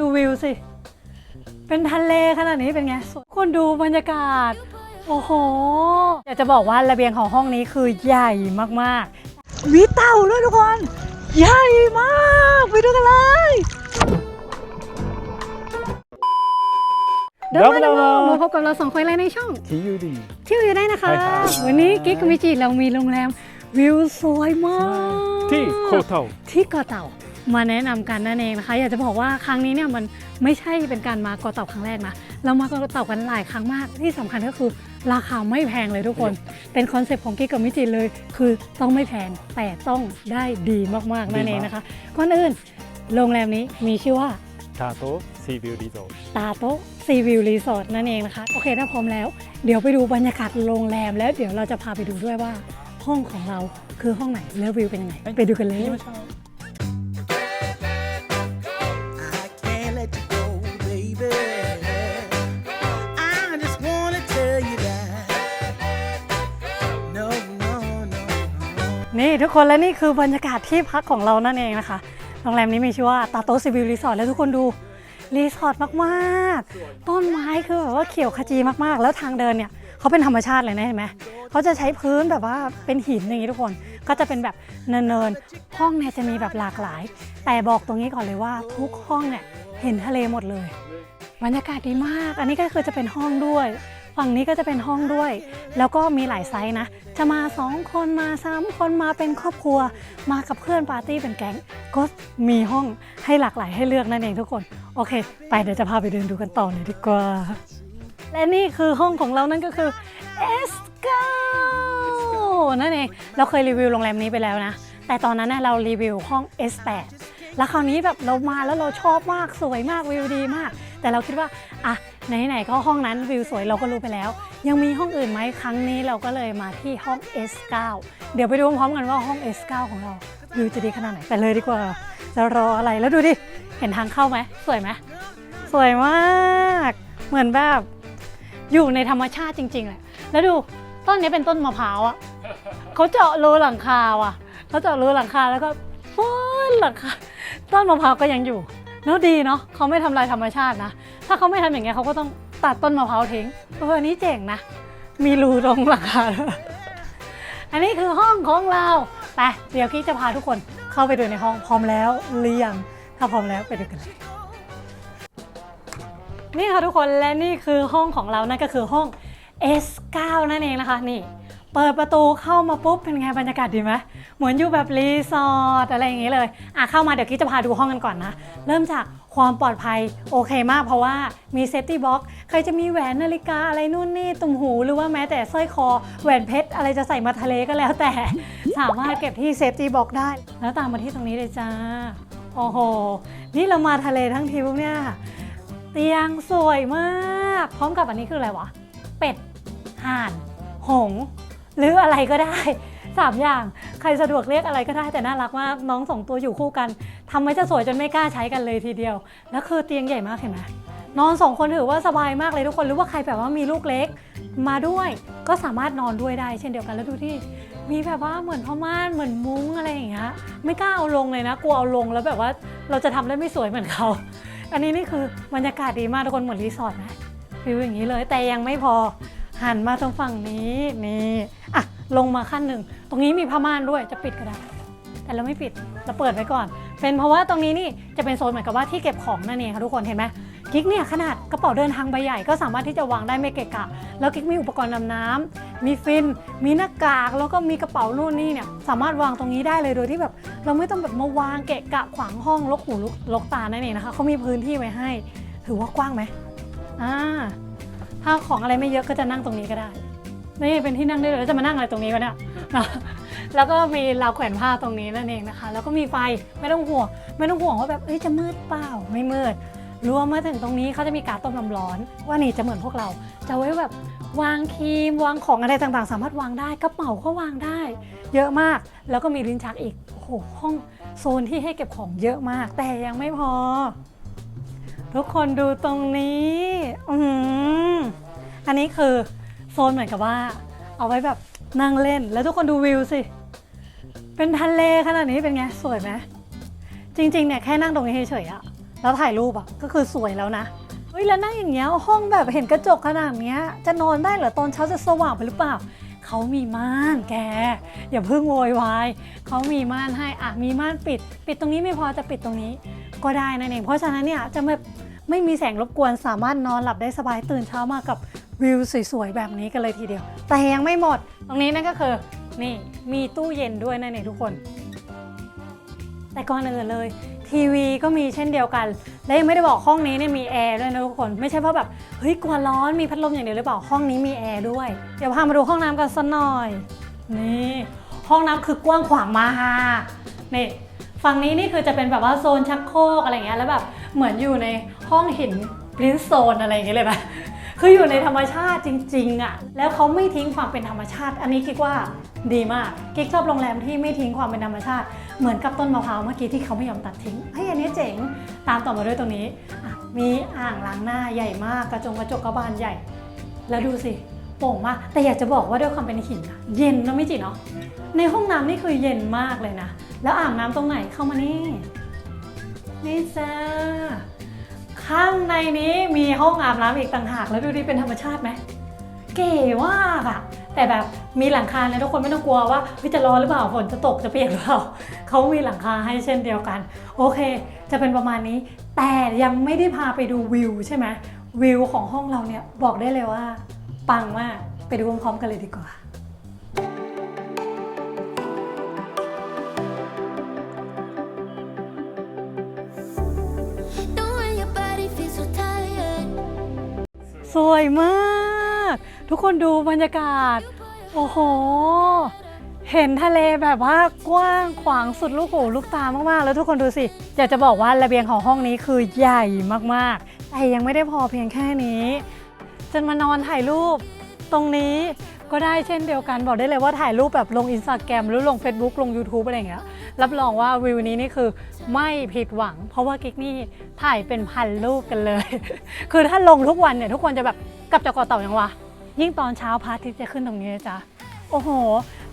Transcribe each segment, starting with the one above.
ดูวิวสิ เป็นทะเลขนาดนี้เป็นไงสวยคุณดูบรรยากาศ โอ้โห อยากจะบอกว่าระเบียงของห้องนี้คือใหญ่มากๆมีเต่าด้วยทุกคน ใหญ่มากไปดูกันเลยเดี๋ยวมาดูมาพบกับเราสองคนเลยในช่อง TUD เที่ยวอยู่ได้นะคะใช่ครับวันนี้กิ๊กกับมิจิเรามีโรงแรมวิวสวยมาก ที่โคเทาที่เกาะเต่า มาแนะนำกันนั่นเองนะคะอยากจะบอกว่าครั้งนี้เนี่ยมันไม่ใช่เป็นการมาเกาะเต่าครั้งแรกนะเรามาเกาะเต่ากันหลายครั้งมากที่สำคัญก็คือราคาไม่แพงเลยทุกคน เป็นคอนเซปต์ของกิ๊กกับมิจิเลย คือต้องไม่แพงแต่ต้องได้ดีมากๆนั่นเองนะคะก่อนอื่นโรงแรมนี้มีชื่อว่าทาโตซีวิวรีโซตาโต๊ะซีวิวรีสอร์ทนั่นเองนะคะโอเคถ้าพร้อมแล้ว เดี๋ยวไปดูบรรยากาศโรงแรมแล้วเดี๋ยวเราจะพาไปดูด้วยว่าห้องของเราคือห้องไหนแล้ววิวเป็นยังไงไปดูกันเลย ทุกคนและนี่คือบรรยากาศที่พักของเรานั่นเองนะคะโรงแรมนี้มีชื่อว่าตาโตซีวิวรีสอร์ทแล้วทุกคนดูรีสอร์ทมากๆ ต้นไม้คือแบบว่าเขียวขจีมากๆ แล้วทางเดินเนี่ยเขาเป็นธรรมชาติเลยนะเห็นไหมเขาจะใช้พื้นแบบว่าเป็นหินอย่างนี้ทุกคน ก็จะเป็นแบบเนินๆห้องเนี่ยจะมีแบบหลากหลาย แต่บอกตรงนี้ก่อนเลยว่าทุกห้องเนี่ยเห็นทะเลหมดเลยบรรยากาศดีมาก อันนี้ก็คือจะเป็นห้องด้วย ฝั่งนี้ก็จะเป็นห้องด้วย แล้วก็มีหลายไซส์นะ จะมา 2 คนมา 3 คนมาเป็นครอบครัว มากับเพื่อนปาร์ตี้เป็นแก๊ง ก็มีห้องให้หลากหลายให้เลือกนั่นเองทุกคน โอเค ไปเดี๋ยวจะพาไปเดินดูกันต่อเลยดีกว่า และนี่คือห้องของเรานั่นก็คือ S9 นั่นเอง เราเคยรีวิวโรงแรมนี้ไปแล้วนะ แต่ตอนนั้นนะเรารีวิวห้อง S8 แล้วคราวนี้แบบเรามาแล้วเราชอบมากสวยมากวิวดีมาก แต่เราคิดว่าอะ ไหนๆก็ห้องนั้นวิวสวยเราก็รู้ไปแล้ว ยังมีห้องอื่นไหมครั้งนี้เราก็เลยมาที่ห้อง S9 เดี๋ยวไปดูพร้อมๆกันว่าห้อง S9 ของเราวิวจะดีขนาดไหนไปเลยดีกว่า จะรออะไรแล้วดูดิ เห็นทางเข้าไหมสวยไหมสวยมาก เหมือนแบบอยู่ในธรรมชาติจริงๆแหละแล้วดูต้นนี้เป็นต้นมะพร้าวอะเขาเจาะรูหลังคาว่ะเขาเจาะรูหลังคาแล้วก็ฟ้นหลังคาต้นมะพร้าวก็ยังอยู่ เนาะดีเนาะเขาไม่ทำลายธรรมชาตินะ ถ้าเขาไม่ทำอย่างเงี้ยเขาก็ต้องตัดต้นมะพร้าวทิ้งเออนี้เจ๋งนะ มีรูตรงหลังคาอันนี้คือห้องของเราไปเดี๋ยวกิ๊กจะพาทุกคนเข้าไปดูในห้องพร้อมแล้วหรือยังถ้าพร้อมแล้วไปดูกันเลยนี่ค่ะทุกคนและนี่คือห้องของเรานั่นก็คือห้อง S9 นั่นเองนะคะนี่ เปิดประตูเข้ามาปุ๊บเป็นไงบรรยากาศดีไหมเหมือนอยู่แบบรีสอร์ทอะไรอย่างงี้เลยอะเข้ามาเดี๋ยวกิ๊กจะพาดูห้องกันก่อนนะ เริ่มจากความปลอดภัยโอเคมากเพราะว่ามีเซฟตี้บ็อกใครจะมีแหวนนาฬิกาอะไรนู่นนี่ตุ่มหูหรือว่าแม้แต่สร้อยคอแหวนเพชรอะไรจะใส่มาทะเลก็แล้วแต่ สามารถเก็บที่เซฟตี้บ็อกได้ แล้วตามมาที่ตรงนี้เลยจ้าโอ้โหนี่เรามาทะเลทั้งทีปุ๊บเนี่ยเตียงสวยมาก พร้อมกับอันนี้คืออะไรวะ เป็ดห่าน หง หรืออะไรก็ได้สามอย่าง ใครสะดวกเรียกอะไรก็ได้แต่น่ารักมากน้องสองตัวอยู่คู่กันทำไว้จะสวยจนไม่กล้าใช้กันเลยทีเดียว แล้วคือเตียงใหญ่มากเห็นไหมนอนสองคนถือว่าสบายมากเลยทุกคนหรือว่าใครแบบว่ามีลูกเล็กมาด้วย ก็สามารถนอนด้วยได้ เช่นเดียวกันแล้วดูที่ มีแบบว่าเหมือนผ้าม่านเหมือนมุ้งอะไรอย่างเงี้ยไม่กล้าเอาลงเลยนะกลัวเอาลงแล้วแบบว่าเราจะทำได้ไม่สวยเหมือนเขาอันนี้นี่คือบรรยากาศดีมากทุกคนเหมือนรีสอร์ทนะฟิลอย่างนี้เลยแต่ยังไม่พอหันมาตรงฝั่งนี้นี่ ลงมาขั้นหนึ่ง ตรงนี้มีผ้าม่านด้วยจะปิดก็ได้ แต่เราไม่ปิดเราเปิดไว้ก่อน เป็นเพราะว่าตรงนี้นี่จะเป็นโซนเหมือนกับว่าที่เก็บของนั่นเองค่ะทุกคนเห็นไหมกิ๊กเนี่ยขนาดกระเป๋าเดินทางใบใหญ่ก็สามารถที่จะวางได้ไม่เกะกะ แล้วกิ๊กมีอุปกรณ์ดำน้ำมีฟิน มีหน้ากาก แล้วก็มีกระเป๋านู่นนี่เนี่ยสามารถวางตรงนี้ได้เลยโดยที่แบบ เราไม่ต้องแบบมาวางเกะกะขวางห้องลกหูลกลกตานั่นเองนะคะเขามีพื้นที่ไว้ให้ ถือว่ากว้างไหมอ่าถ้าของอะไรไม่เยอะก็จะนั่งตรงนี้ก็ได้ นี่เป็นที่นั่งได้เลยแล้วจะมานั่งอะไรตรงนี้วะเนี่ยแล้วก็มีราวแขวนผ้าตรงนี้นั่นเองนะคะ แล้วก็มีไฟไม่ต้องห่วงไม่ต้องห่วงว่าแบบเอ้ยจะมืดเปล่าไม่มืดรวมมาถึงตรงนี้เขาจะมีการต้มน้ำร้อน ว่านี่จะเหมือนพวกเรา จะไว้แบบวางครีมวางของอะไรต่างๆ สามารถวางได้กระเป๋าก็วางได้ เยอะมากแล้วก็มีลิ้นชักอีกโอ้โหห้องโซนที่ให้เก็บของเยอะมาก แต่ยังไม่พอ ทุกคนดูตรงนี้อืออันนี้คือ โซนเหมือนกับว่า เอาไว้แบบนั่งเล่น แล้วทุกคนดูวิวสิ เป็นทะเลขนาดนี้เป็นไง สวยไหมจริงๆเนี่ยแค่นั่งตรงนี้เฉยๆอะแล้วถ่ายรูปอะก็คือสวยแล้วนะเฮ้ยแล้วนั่งอย่างเงี้ยห้องแบบเห็นกระจกขนาดเนี้ย จะนอนได้เหรอตอนเช้าจะสว่างไปหรือเปล่าเขามีม่านแก อย่าเพิ่งโวยวายเขามีม่านให้อะมีม่านปิด ปิดตรงนี้ไม่พอจะปิดตรงนี้ ก็ได้นั่นเองเพราะฉะนั้นเนี่ยจะไม่ไม่มีแสงรบกวนสามารถนอนหลับได้สบายตื่นเช้ามากับ วิวสวยๆแบบนี้กันเลยทีเดียว แต่ยังไม่หมด ตรงนี้นั่นก็คือ นี่มีตู้เย็นด้วยนั่นเองทุกคน แต่ก่อนอื่นเลย ทีวีก็มีเช่นเดียวกัน และยังไม่ได้บอกห้องนี้เนี่ยมีแอร์ด้วยนะทุกคน ไม่ใช่เพราะแบบเฮ้ยกลัวร้อนมีพัดลมอย่างเดียวหรือเปล่าห้องนี้มีแอร์ด้วย เดี๋ยวพามาดูห้องน้ำกันสักหน่อย นี่ห้องน้ำคือกว้างขวางมากนี่ฝั่งนี้นี่คือจะเป็นแบบว่าโซนชักโครกอะไรเงี้ยแล้วแบบเหมือนอยู่ในห้องหินปรินโซนอะไรอย่างเงี้ยเลยปะ คืออยู่ในธรรมชาติจริงๆอะแล้วเขาไม่ทิ้งความเป็นธรรมชาติ อันนี้คิดว่าดีมากกิ๊กชอบโรงแรมที่ไม่ทิ้งความเป็นธรรมชาติ เหมือนกับต้นมะพร้าวเมื่อกี้ที่เขาไม่ยอมตัดทิ้งเฮ้ยอันนี้เจ๋งตามต่อมาด้วยตรงนี้ มีอ่างล้างหน้าใหญ่มากกระจงกระจกกระบานใหญ่ แล้วดูสิโป่งมากแต่อยากจะบอกว่าด้วยความเป็นหินเย็นนะไม่จิเนาะในห้องน้ำนี่คือเย็นมากเลยนะ แล้วอ่างน้ำตรงไหนเข้ามานี่นี่จ้า ข้างในนี้มีห้องอาบน้ำอีกต่างหาก แล้วดูดิเป็นธรรมชาติไหมเก๋มากอะแต่แบบมีหลังคานะทุกคนไม่ต้องกลัวว่าจะร้อนหรือเปล่าฝนจะตกจะเปียกหรือเปล่าเขามีหลังคาให้เช่นเดียวกัน โอเค จะเป็นประมาณนี้ แต่ยังไม่ได้พาไปดูวิวใช่ไหมวิวของห้องเราเนี่ยบอกได้เลยว่า ปังมากไปดูพร้อมๆกันเลยดีกว่า สวยมาก ทุกคนดูบรรยากาศ โอ้โห เห็นทะเลแบบว่ากว้างขวางสุดลูกหูลูกตามากๆ แล้วทุกคนดูสิ อยากจะบอกว่าระเบียงของห้องนี้คือใหญ่มากๆ แต่ยังไม่ได้พอเพียงแค่นี้จะมานอนถ่ายรูปตรงนี้ ก็ได้เช่นเดียวกันบอกได้เลยว่าถ่ายรูปแบบลงอินสตาแกรมหรือลง Facebook ลง YouTube อะไรอย่างเงี้ยรับรองว่าวิวนี้นี่คือไม่ผิดหวัง เพราะว่ากิ๊กนี่ถ่ายเป็นพันรูปกันเลย คือถ้าลงทุกวันเนี่ยทุกคนจะแบบกลับจากเกาะเต่ายังวะยิ่งตอนเช้าพระอาทิตย์จะขึ้นตรงนี้จ๊ะโอ้โห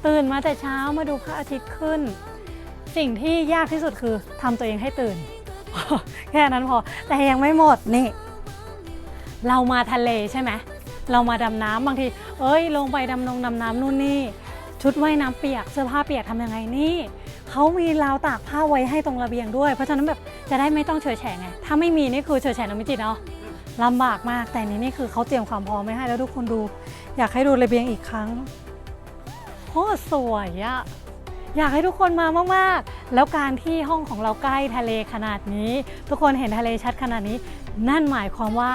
ตื่นมาแต่เช้ามาดูพระอาทิตย์ขึ้น สิ่งที่ยากที่สุดคือทำตัวเองให้ตื่น แค่นั้นพอแต่ยังไม่หมดนี่ เรามาทะเลใช่ไหม เรามาดำน้ำบางที เอ้ย ลงไปดำนงดำน้ำนู่นนี่ ชุดว่ายน้ำเปียกเสื้อผ้าเปียกทำยังไงนี่เขามีราวตากผ้าไว้ให้ตรงระเบียงด้วย เพราะฉะนั้นแบบจะได้ไม่ต้องเฉยแฉะไง ถ้าไม่มีนี่คือเฉยแฉะนะมิจิตเนาะลำบากมากแต่นี่นี่คือเขาเตรียมความพร้อมไว้ให้แล้วทุกคนดู อยากให้ดูระเบียงอีกครั้งโคตรสวยอะอยากให้ทุกคนมามาก ๆ แล้วการที่ห้องของเราใกล้ทะเลขนาดนี้ ทุกคนเห็นทะเลชัดขนาดนี้ นั่นหมายความว่า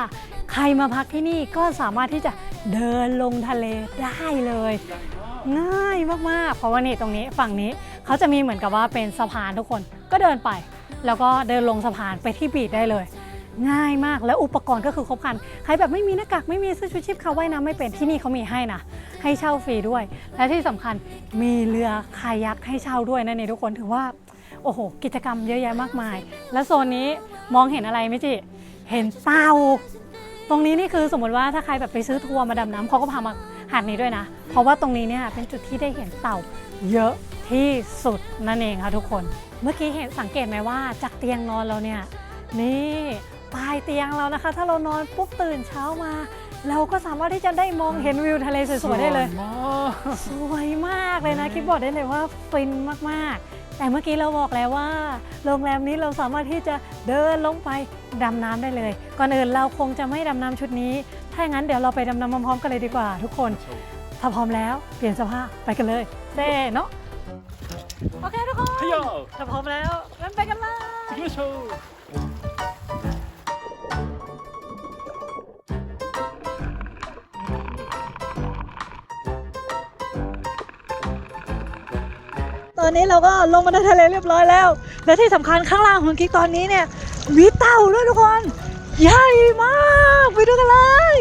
ใครมาพักที่นี่ก็สามารถที่จะเดินลงทะเลได้เลย ง่ายมากๆ เพราะว่านี่ตรงนี้ฝั่งนี้เขาจะมีเหมือนกับว่าเป็นสะพานทุกคนก็เดินไป แล้วก็เดินลงสะพานไปที่บีชได้เลย ง่ายมากแล้วอุปกรณ์ก็คือครบครันใครแบบไม่มีหน้ากากไม่มีเสื้อชูชีพเขาว่ายน้ำไม่เป็นที่นี่เขามีให้นะให้เช่าฟรีด้วย และที่สำคัญมีเรือคายักให้เช่าด้วยนั่นเองทุกคนถือว่าโอ้โห กิจกรรมเยอะแยะมากมาย และโซนนี้มองเห็นอะไรไหมจิ เห็นเต่า ตรงนี้นี่คือสมมติว่าถ้าใครแบบไปซื้อทัวร์มาดำน้ำเขาก็พามาหาดนี้ด้วยนะ เพราะว่าตรงนี้เนี่ยเป็นจุดที่ได้เห็นเต่าเยอะที่สุดนั่นเองค่ะทุกคน เมื่อกี้เห็นสังเกตไหมว่าจากเตียงนอนเราเนี่ยนี่ปลายเตียงเรานะคะ ถ้าเรานอนปุ๊บตื่นเช้ามา เราก็สามารถที่จะได้มองเห็นวิวทะเลสวยๆได้เลยมากสวยมากเลยนะ คิดบอกได้เลยว่าฟินมากๆ แต่เมื่อกี้เราบอกแล้วว่า โรงแรมนี้เราสามารถที่จะเดินลงไปดำน้ำได้เลย ก่อนอื่นเราคงจะไม่ดำน้ำชุดนี้ ถ้าอย่างนั้นเดี๋ยวเราไปดำน้ำพร้อมๆกันเลยดีกว่า ทุกคน ถ้าพร้อมแล้วเปลี่ยนเสภาพไปกันเลยเด้เนาะโอเคทุกคนขยอถ้าพร้อมแล้วงั้นไปกันเลย ตอนนี้เราก็ลงมาในทะเลเรียบร้อยแล้ว และที่สำคัญข้างล่างของกิ๊กตอนนี้เนี่ยมีเต่าด้วยทุกคนใหญ่มากไปดูกันเลย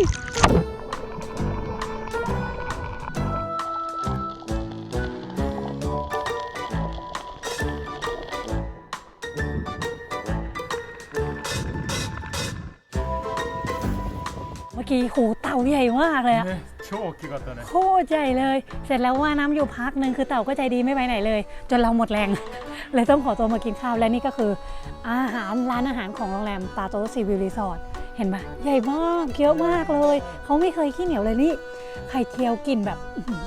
เมื่อกี้หูเต่าใหญ่มากเลยอะね超大きかったね โคตรใหญ่เลย เสร็จแล้วว่าน้ำอยู่พักหนึ่งคือเต่าก็ใจดีไม่ไปไหนเลย จนเราหมดแรง เลยต้องขอตัวมากินข้าวและนี่ก็คือ อาหารร้านอาหารของโรงแรมตาโตซีวิวรีสอร์ทเห็นไหมใหญ่มากเยอะมากเลยเขาไม่เคยขี้เหนียวเลยนี่ไข่เจียวกลิ่นแบบอื้อหือ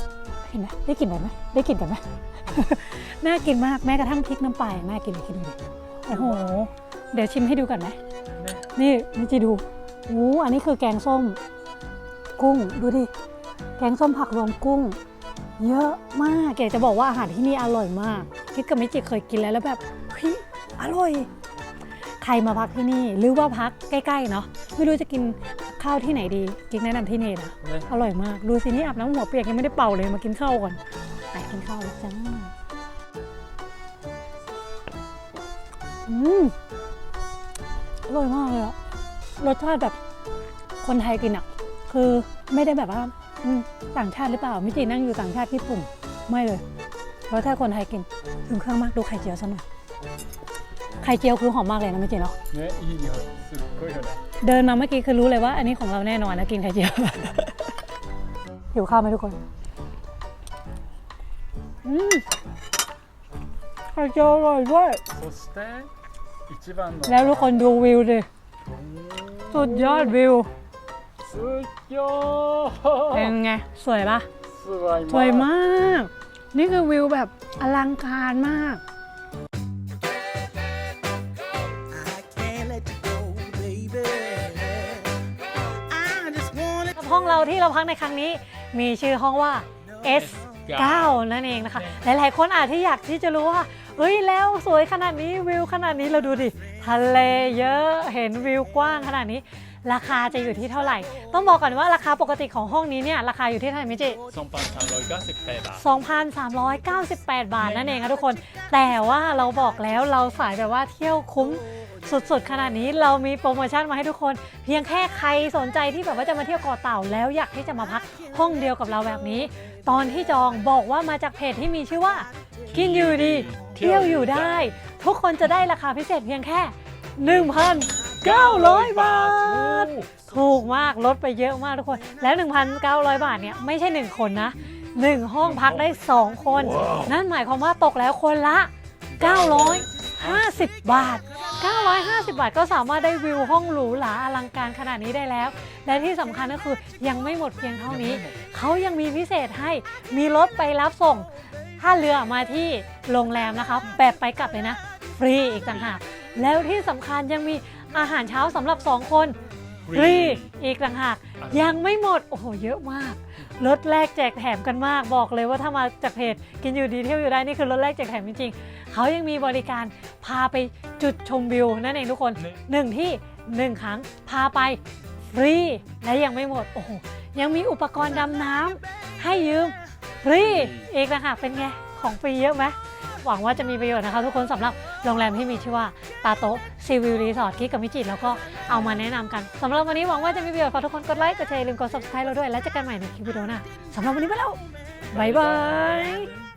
เห็นไหมได้กลิ่นแบบไหมได้กลิ่นกันไหม น่ากินมากแม้กระทั่งพริกน้ำปลายังน่ากินเลยคิดดูดิโอ้โห เดี๋ยวชิมให้ดูก่อนไหมนี่นี่จีดูโอ้อันนี้คือแกงส้ม กุ้งดูดิ แกงส้มผักรวมกุ้ง เยอะมากเก๋จะบอกว่าอาหารที่นี่อร่อยมากคิดกับมิจิเคยกินแล้วแล้วแบบเฮ้ยอร่อย ใครมาพักที่นี่ หรือว่าพักใกล้ๆเนาะไม่รู้จะกินข้าวที่ไหนดีกิ๊กแนะนำที่นี่นะねอร่อยมากดูสินี่อาบน้ำหัวเปียกยังไม่ได้เป่าเลยมากินข้าวก่อนไปกินข้าวเลยจ้าอืมอร่อยมากเลยอะรสชาติแบบคนไทยกินอะคือไม่ได้แบบว่าอืม ต่างชาติหรือเปล่ามิจินั่งอยู่ต่างชาติญี่ปุ่นไม่เลยรสชาติคนไทยกินถึงเครื่องมากดูไข่เจียวซะหน่อยไข่เจียวคือหอมมากเลยนะมิจิเนาะ ねいい匂いすっごいよね เดินมาเมื่อกี้คือรู้เลยว่า อันนี้ของเราแน่นอนนะกินไข่เจียว หิวข้าวไหมทุกคน อืมไข่เจียวอร่อยด้วย そして一番の แล้วทุกคนดูวิวดิ สุดยอดวิว すっぎょ เป็นไง สวยปะสวยมาก นี่คือวิวแบบอลังการมาก ห้องเราที่เราพักในครั้งนี้ มีชื่อห้องว่า S 9นั่นเองนะคะ หลายๆ คนอาจที่อยากที่จะรู้ว่าเอ้ยแล้วสวยขนาดนี้วิวขนาดนี้เราดูดิทะเลเยอะเห็นวิวกว้างขนาดนี้ ราคาจะอยู่ที่เท่าไหร่ ต้องบอกก่อนว่าราคาปกติของห้องนี้เนี่ยราคาอยู่ที่เท่าไหร่มิจิ3,398บาท 2,398 บาทนั่นเองค่ะทุกคน แต่ว่าเราบอกแล้วเราสายแบบว่าเที่ยวคุ้มสุดๆ ขนาดนี้เรามีโปรโมชั่นมาให้ทุกคน เพียงแค่ใครสนใจที่แบบว่าจะมาเที่ยวเกาะเต่าแล้วอยากที่จะมาพักห้องเดียวกับเราแบบนี้ ตอนที่จองบอกว่ามาจากเพจที่มีชื่อว่า กินอยู่ดี เที่ยวอยู่ได้ ทุกคนจะได้ราคาพิเศษเพียงแค่ 1,900 บาท ถูกมากลดไปเยอะมากทุกคน แล้ว 1,900 บาทเนี่ยไม่ใช่ 1 คนนะ 1 ห้องพักได้ 2 คน นั่นหมายความว่าตกแล้วคนละ 950 บาท 950 บาทก็สามารถได้วิวห้องหรูหราอลังการขนาดนี้ได้แล้ว และที่สำคัญก็คือยังไม่หมดเพียงเท่านี้ เขายังมีพิเศษให้มีรถไปรับส่งท่าเรือมาที่โรงแรมนะคะแบบไปกลับเลยนะ ฟรีอีกต่างหากแล้วที่สำคัญยังมี อาหารเช้าสำหรับ 2 คนฟรีอีกต่างหากยังไม่หมด โอ้โห เยอะมากลดแรกแจกแถมกันมาก บอกเลยว่าถ้ามาจากเพจกินอยู่ดีเที่ยวอยู่ได้นี่คือลดแรกแจกแถมจริงๆเขายังมีบริการพาไปจุดชมวิวนั่นเองทุกคนหนึ่งที่หนึ่งครั้งพาไปฟรีและยังไม่หมดโอ้โหยังมีอุปกรณ์ดำน้ำให้ยืมฟรีอีกต่างหากเป็นไงของฟรีเยอะไหม หวังว่าจะมีประโยชน์นะคะทุกคนสำหรับโรงแรมที่มีชื่อว่าตาโตะซีวิวรีสอร์ทที่กับมิจิแล้วก็เอามาแนะนำกันสำหรับวันนี้หวังว่าจะมีประโยชน์ฝากทุกคนกดไลค์กดแชร์ลืมกด subscribe เราด้วย แล้วเจอกันใหม่ในคลิปวิดีโอหน้าสำหรับวันนี้ไปแล้วบ๊ายบาย